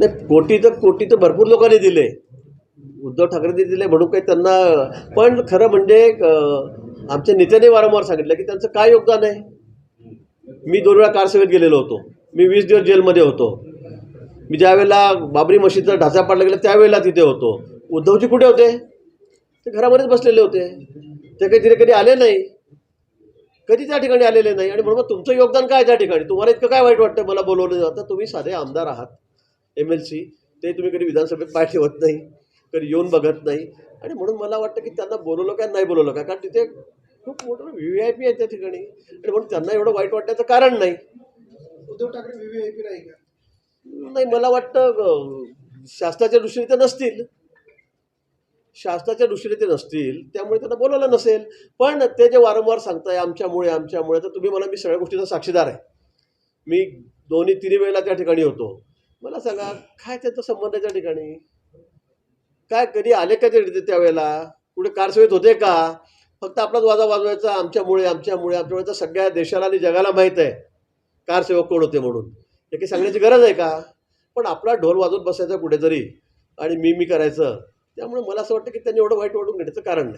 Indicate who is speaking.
Speaker 1: नाही कोटी तर कोटी तर भरपूर लोकांनी दिले. उद्धव ठाकरेंनी दिले म्हणून काही त्यांना पण खरं म्हणजे आमच्या नेत्याने वारंवार सांगितलं की त्यांचं काय योगदान आहे? मी दोन वेळा कारसेवेत गेलेलो होतो. मी वीस दिवस जेलमध्ये होतो. मी ज्यावेळेला बाबरी मशीदचा ढाचा पाडला गेला त्यावेळेला तिथे होतो. उद्धवजी कुठे होते? ते घरामध्येच बसलेले होते. ते काही तिथे कधी आले नाही. कधी त्या ठिकाणी आलेले नाही. आणि म्हणून मग तुमचं योगदान काय त्या ठिकाणी? तुम्हाला इतकं काय वाईट वाटतं मला बोलवलं जातं. तुम्ही साधे आमदार आहात. एम एल सी ते तुम्ही कधी विधानसभेत पाय ठेवत नाही कधी येऊन बघत नाही. आणि म्हणून मला वाटतं की त्यांना बोलवलं काय नाही बोलवलं का? कारण तिथे खूप मोठं व्ही व्ही आय पी आहे त्या ठिकाणी. आणि म्हणून त्यांना एवढं वाईट वाटण्याचं कारण नाही.
Speaker 2: उद्धव ठाकरे व्हीव्हीआयपी नाही का?
Speaker 1: नाही मला वाटतं अं, शासनाच्या दृष्टीने ते नसतील. शासनाच्या दृष्टीने ते नसतील त्यामुळे त्यांना बोलवलं नसेल. पण ते जे वारंवार सांगताय आमच्यामुळे आमच्यामुळे तर तुम्ही मला मी सगळ्या गोष्टीचा साक्षीदार आहे. मी दोन्ही तिन्ही वेळेला त्या ठिकाणी होतो. मला सांगा काय त्यांचा संबंध त्या ठिकाणी? काय कधी आले का ते त्यावेळेला? कुठे कारसेवेत होते का? फक्त आपलाच वाजा वाजवायचा आमच्यामुळे आमच्यामुळे आमच्यामुळे तर सगळ्या देशाला आणि जगाला माहीत आहे. कारसेवक कोण होते म्हणून? हे काही सांगण्याची गरज आहे का? पण आपला ढोल वाजवत बसायचा कुठेतरी आणि मी मी करायचं त्यामुळे मला असं वाटतं की त्यांनी एवढं वाईट वाटून घेण्याचं कारण नाही.